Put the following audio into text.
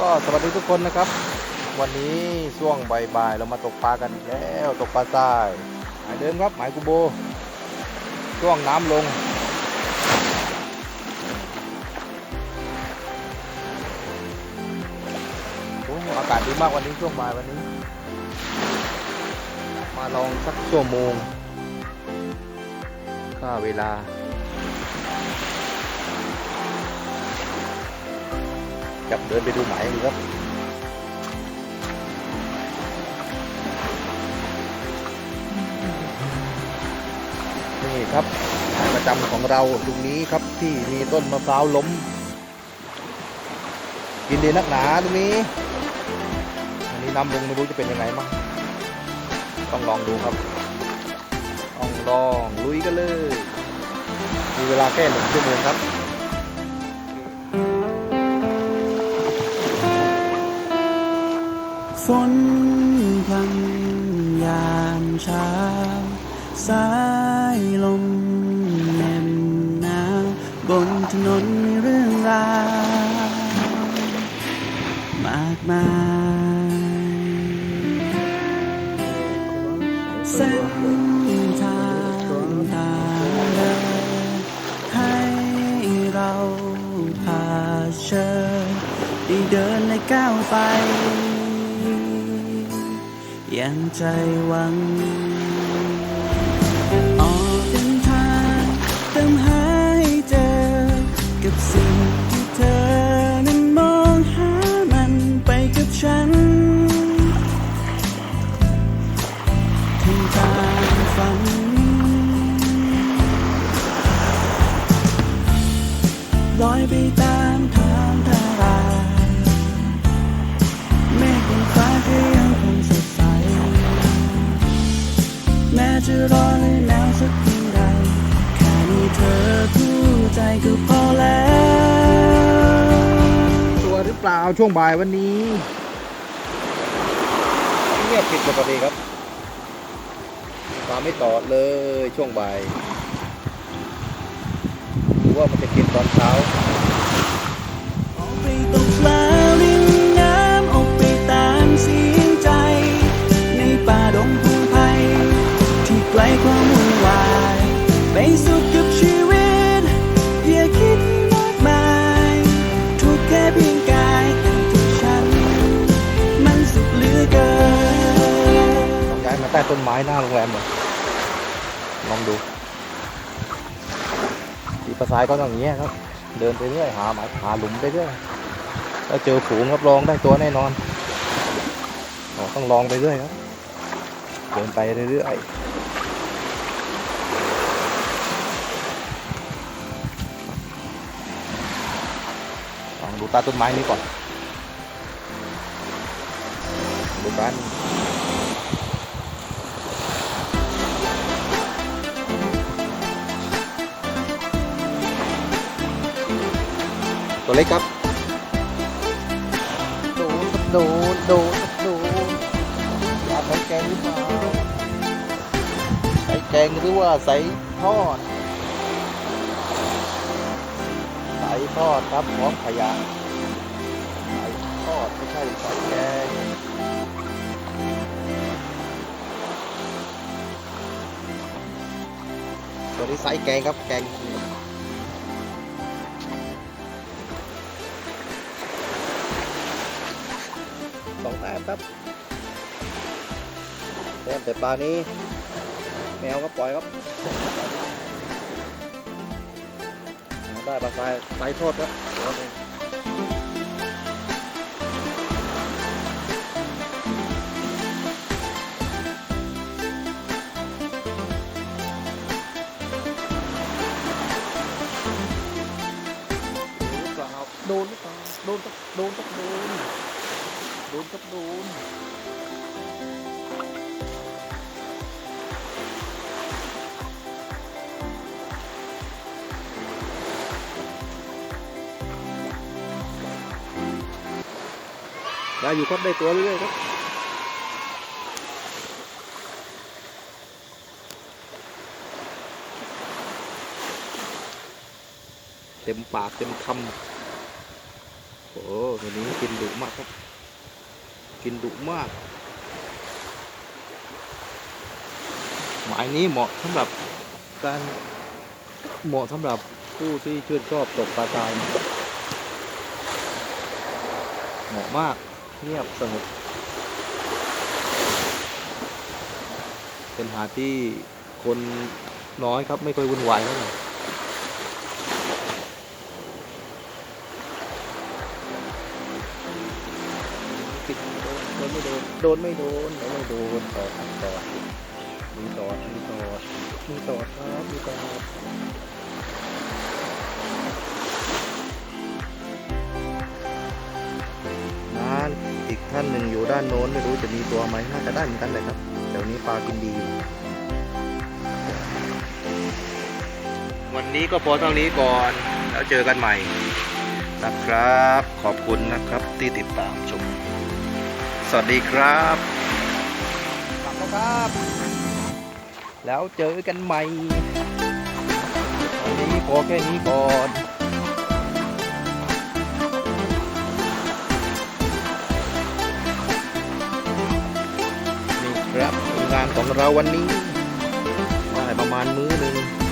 ก็สวัสดีทุกคนนะครับ วันนี้ช่วงบ่ายๆเรามาตกปลากันแล้วตกปลาทรายหมายเดิมครับหมายกูโบ ช่วงน้ำลงโอ้อากาศดีมากวันนี้ช่วงบ่ายวันนี้ มาลองสักชั่วโมงค่าเวลาับเดินไปดูหมายดูครับนี่ครับหมายประจำของเราตรงนี้ครับที่มีต้นมะพร้าวล้ม กินดีนักหนาตรงนี้อันนี้น้ำลงไม่รู้จะเป็นยังไงมั้งต้องลองดูครับต้องลองลุยกันเลย มีเวลาแค่หนึ่งชั่วโมงครับ ฝนพังยามเช้า สายลมแน่นหนาวบนถนนมีเรื่องราวมากมายเส้น งใจหวัง จะร้อนหรือหนาวสักเพียงใดแค่มีเธอคู่ใจก็พอแล้ว ตัวหรือเปล่าช่วงบ่ายวันนี้เงียบผิดปกติครับมาไม่ต่อเลยช่วงบ่ายหรือว่ามันจะกินตอนเช้า ไม้หน้าโรงแรมเลยลองดูทีประสายก็ต้องอย่างเงี้ยครับ เดินไปเรื่อยหาหมาหาหลุมไปเรื่อยถ้าเจอฝูงรับรองได้ตัวแน่นอนอต้องลองไปเรื่อยครับ เดินไปเรื่อยลองดูต้ต้นไม้นี้ก่อนดูกัน ตัวเล็กครับโดนโดนโดนโดนอยากใส่แกงหรือเปล่าใส่แกงหรือว่าใส่ทอด ใส่ทอดครับพร้อมขยะใส่ทอดไม่ใช่ใส่แกงตัวนี้ไซส์แกงครับแกง ครับแต้มแต่ปลานี้แมวก็ปล่อยครับได้ปลาทรายไซโทษครับโดนหรือเปล่าโดนหรือเปล่าโดนครับโดนครับโดน ดนครับโดนได้อยู่ครับได้ตัวเรื่อยๆครับเต็มปากเต็มคำโอ้ตัวนี้กินดุมากครับ กินดุมาก หมายนี้เหมาะสำหรับการเหมาะสำหรับผู้ที่ชื่นชอบตกปลาตาย เหมาะมากเงียบสงบเป็นหาดที่คนน้อยครับไม่ค่อยวุ่นวายเท่าไหร่ โดนไม่โดนโดนไม่โดนมีต่อครับต่อมีต่อมีต่อมีต่อครับมีต่อนั่นอีกท่านหนึ่งอยู่ด้านโน้นไม่รู้จะมีตัวไหมน่าจะได้เหมือนกันเลยครับเดี๋ยวนี้ปลากินดี วันนี้ก็พอเท่านี้ก่อน แล้วเจอกันใหม่นะครับ ขอบคุณนะครับที่ติดตามชม วัสดีครับกลับแล้วครับ แล้วเจอกันใหม่วันนี้พอแค่นี้ก่อนนี่ครับงานของเราวันนี้ได้ประมาณมื้อหนึ่ง